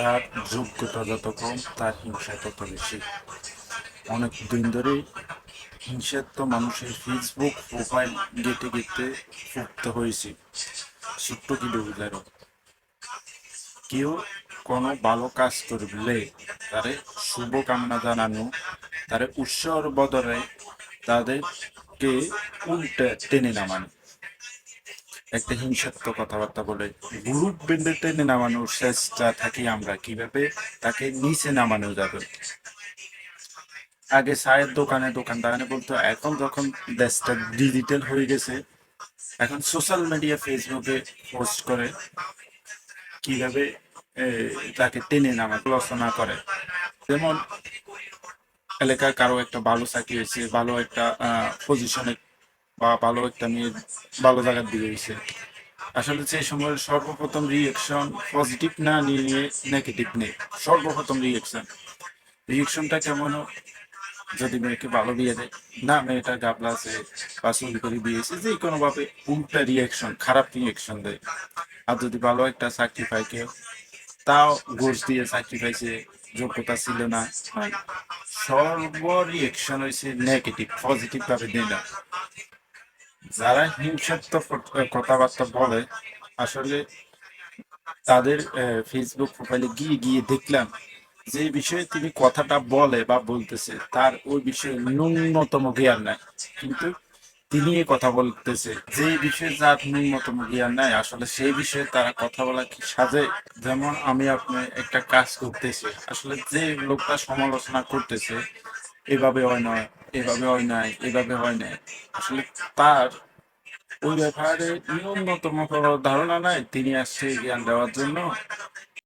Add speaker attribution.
Speaker 1: তার যোগ্যতা যত কম তার হিংসা তত বেশি। অনেক দিন ধরেই হিংসাত্ম মানুষের ফেসবুক প্রোফাইল গেটে গেটে ফুটতে হয়েছে। ছোট্ট কি বুঝারও কেউ কোনো ভালো কাজ করলে তারে শুভকামনা জানানো, তারে উৎসর বদলে তাদেরকে উল্টে টেনে নামানো। একটা হিংসাত্মক কথাবার্তা বলে গ্রুপ বেঁধে টেনে নামানোর চেষ্টা থাকি আমরা কীভাবে? তাকে নিচে নামানো যাবে। আগে চায়ের দোকানে দোকানদারানে বলতো, এখন যখন দেশটা ডিজিটাল হয়ে গেছে, এখন সোশ্যাল মিডিয়া ফেসবুকে পোস্ট করে কীভাবে তাকে টেনে নামা আলোচনা করে। যেমন এলাকার কারও একটা ভালো চাকরি হয়েছে, ভালো একটা পজিশনে বা ভালো একটা মেয়ে ভালো জায়গার দিকে হয়েছে আসলে সেই সময় সর্বপ্রথম রিয়েকশন পজিটিভ না নিয়ে নেগেটিভ নেই। সর্বপ্রথম রিয়েকশন রিয়েকশনটা কেমন হোক, যদি মেয়েকে ভালো বিয়ে দেয়। না মেয়েটা গাবলা আছে বা চুরি করে দিয়েছে যে কোনোভাবে উল্টা রিয়েকশন খারাপ রিয়েকশন দেয়। আর যদি ভালো একটা চাকরি পায় কেউ তাও ঘুষ দিয়ে চাকরি পাইছে যোগ্যতা ছিল না। সর্ব রিয়েকশন হয়েছে নেগেটিভ পজিটিভ ভাবে দেয় না। যারা হিংসাত্মক কথাবার্তা বলে, আসলে তাদের ফেসবুক প্রোফাইলে গিয়ে গিয়ে দেখলাম যে বিষয়ে তিনি কথাটা বলে বা বলতেছে, তার ওই বিষয়ে ন্যূনতম জ্ঞান নাই। কিন্তু তিনি কথা বলতেছে যে বিষয়ে যার ন্যূনতম জ্ঞান নাই, আসলে সেই বিষয়ে তারা কথা বলা কি সাজে? যেমন আমি আপনি একটা কাজ করতেছি, আসলে যে লোকটা সমালোচনা করতেছে, এভাবে হয় নয়। এভাবে হয় নাই, এভাবে হয় নাই। আসলে তার ওই ব্যাপারে ন্যূনতম ধারণা নাই, তিনি আসছে জ্ঞান দেওয়ার জন্য।